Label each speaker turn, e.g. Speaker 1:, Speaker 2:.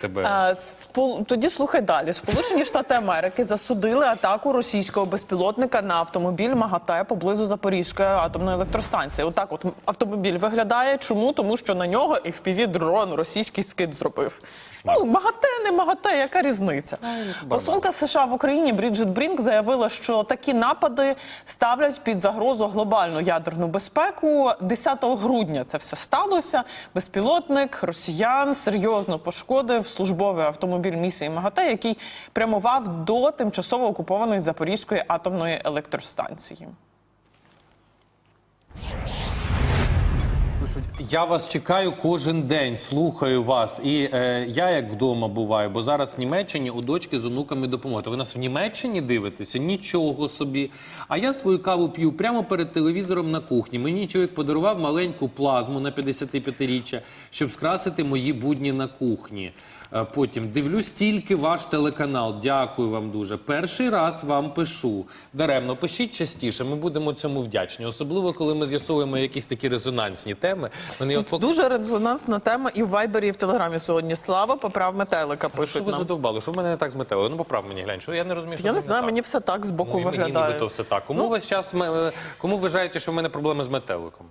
Speaker 1: тебе.
Speaker 2: Спол- Тоді слухай далі. Сполучені Штати Америки засудили атаку російського безпілотника на автомобіль МАГАТЕ поблизу Запорізької атомної електростанції. Отак, от автомобіль виглядає. Чому? Тому що на нього fpv дрон російський скид зробив. Ну, МАГАТЕ, не МАГАТЕ, яка різниця? Посолка США в Україні Бріджит Брінк заявила, що такі напади ставлять під загрозу глобальну ядерну безпеку. 10 грудня це все сталося. Безпілотник росіян серйозно пошкодив службовий автомобіль місії МАГАТЕ, який прямував до тимчасово окупованої Запорізької атомної електростанції.
Speaker 1: Я вас чекаю кожен день, слухаю вас. І е, я як вдома буваю, бо зараз в Німеччині у дочки з онуками допомогти. Ви нас в Німеччині дивитеся? Нічого собі. А я свою каву п'ю прямо перед телевізором на кухні. Мені чоловік подарував маленьку плазму на 55-річчя, щоб скрасити мої будні на кухні. Потім дивлюсь тільки ваш телеканал. Дякую вам дуже. Перший раз вам пишу. Даремно, пишіть частіше. Ми будемо цьому вдячні. Особливо, коли ми з'ясовуємо якісь такі резонансні теми. Вони от поки-
Speaker 2: Дуже резонансна тема і в Вайбері, і в Телеграмі сьогодні. Слава, поправ метелика.
Speaker 1: Що ви
Speaker 2: нам.
Speaker 1: задовбали? Що в мене не так з метелою? Ну поправ мені глянь. Що я не розумію, що
Speaker 2: Я не знаю, мені все так з боку
Speaker 1: Ну, виглядає. мені нібито все так. Кому весь час ми кому вважаєте, що в мене проблеми з метеликом?